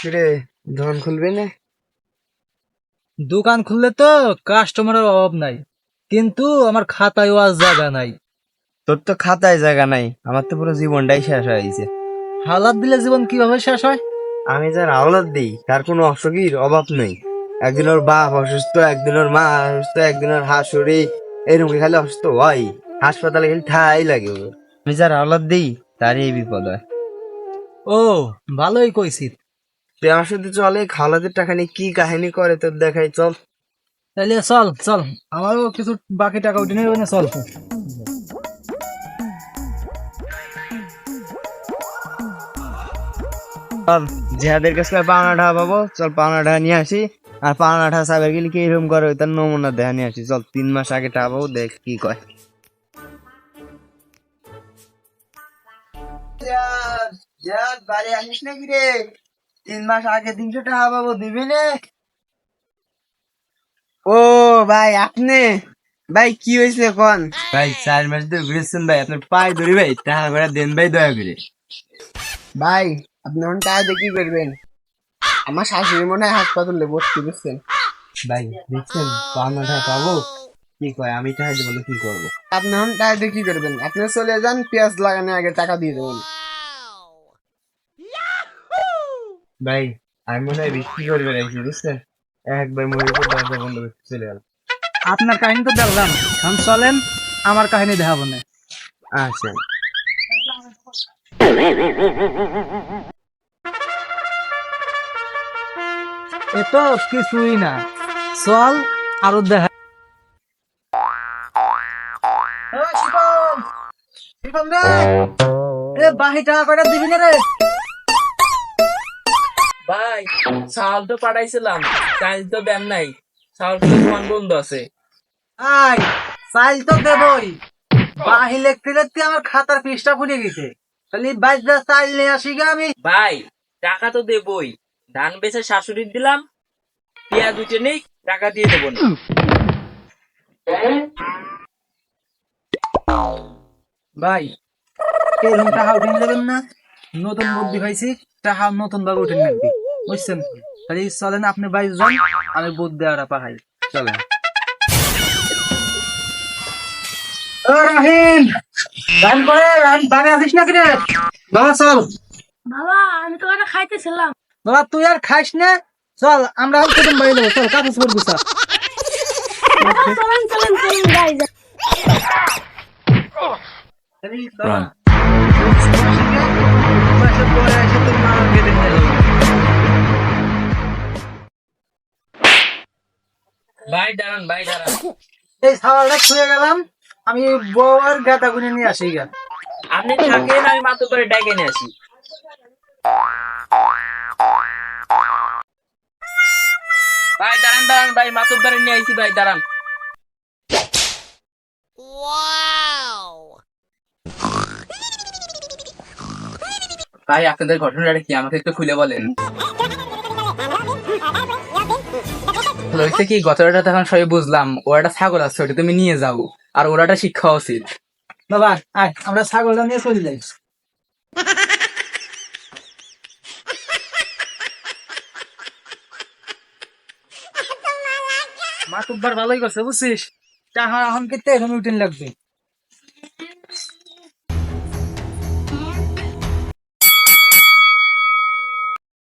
কিরে দোকান খুলবে না? দোকান খুললে তো কাস্টমারের অভাব নাই কিন্তু আমার খাতায় আজ জায়গা নাই। তোর তো খাতায় জায়গা নাই আমার তো পুরো জীবনটাই শেষ হয়ে গেছে। হালাত দিলে জীবন কীভাবে শেষ হয়? আমি যার আওলাদ দিই তার কোনো অসুখীর অভাব নেই। একদিন ওর বাপ অসুস্থ একদিন ওর মা অসুস্থ একদিন ওর হাসুরি এরকম খালি অসুস্থ হয়। হাসপাতালে গেলে ঠাই লাগে ওর। আমি যার আওলাদ দিই তার এই বিপদ হয়। ও ভালোই কইছি তুই আমার সাথে চলে খাওয়ালাদের টাকা নিয়ে কি কাহিনী করে তোর দেখাই চল। তাহলে চল চল। আমারও কিছু বাকি টাকা উঠে নেবে না চল। চল জেহাদের কাছে পাওনা ঢা পাবো। চল পাওনা ঢা নিয়ে আসি। আর পাওনা ঢা সাবের গেলে কি এরকম করে তার নমুনা দেখা নিয়ে আসি। চল তিন মাস আগে টা পাবো দেখ কি কয়। বাড়ি আসিস নাকি রে? তিন মাস আগে তিনশো টাকা পাবো দিবি নে। ও ভাই আপনি? ভাই কি হয়েছে কোন? ভাই চার মাস ধরে ঘুরেছেন ভাই আপনার পায়ে ধরি ভাই টাকা করে দেন ভাই দয়া করে। ভাই আপনি এখন টাকা দিয়ে কি করবেন? আমার শাশুড়ি মনে হয় হাসপাতালে ভর্তি বুঝছেন ভাই দেখছেন পাওনা টাকা পাবো? কি কয় আমি টাকা দেবো কি করব? আপনি এখন টাকা দিয়ে কি করবেন? আপনি চলে যান পেঁয়াজ লাগানোর আগে টাকা দিয়ে দেবেন। ভাই আমি মনে হয় বিক্রি করবে নাকি বুঝছেন? একবার মরে উপর দরজা বন্ধ করতে চলে গেল আপনার কাহিনী তো দেখলাম। এখন চলেন আমার কাহিনী দেখাবো না। আচ্ছা। এ কিছুই না। চল আরও দেখা এ বাহি টাকা কয়টা দিবি না রে? ভাই চাল তো পাঠাইছিলাম চাল তো ব্যান নাই চাল তো দোকান বন্ধ আছে। আই চাইল তো দেবই। আমার খাতার পৃষ্ঠা ফুটে গেছে। তাহলে চাইল নিয়ে আসি গে আমি। ভাই টাকা তো দেবই। ধান বেচে শাশুড়ির দিলাম পেঁয়াজ উঠে নেই টাকা দিয়ে দেবো না। ভাই এরকম টাকা উঠে দেবেন না? নতুন বুদ্ধি পাইছি টাকা নতুন ভাবে উঠে নেবেন। বুঝছেন তাহলে চলেন আপনি বাইশ যান আমি বুদ্ধি আর পাহাই চলে ও রাহিম! রান করে আসিস না কিরে বাবা চল। বাবা আমি তো ওটা খাইতেছিলাম। বাবা তুই আর খাইস না? চল আমরা আর কুটুম বাড়ি চল কাপড় চোপড় গুছা। চলেন চলেন চলেন যাই। ভাই দাঁড়ান ভাই দাঁড়ান। এই সাওয়ালটা গেলাম আমি বউ আর গাদা গুনে নিয়ে আসি গা। আপনি থাকেন আমি মাত্র করে ডেকে নিয়ে আসি। ভাই দাঁড়ান দাঁড়ান ভাই বাড়ি নিয়ে আইছি ভাই দাঁড়ান। ভাই আপনাদের ঘটনাটা কি? আমাকে একটু খুলে বলেন। হয়েছে কি গতটা তখন সবাই বুঝলাম ওরা ছাগল আছে ওটা তুমি নিয়ে যাও আর ওরাটা শিক্ষা উচিত। বাবা আয় আমরা ছাগলটা নিয়ে চলে যাই। মা তুব্বার ভালোই করছে বুঝছিস? টাকা এখন কেটে এখন উঠিন লাগবে।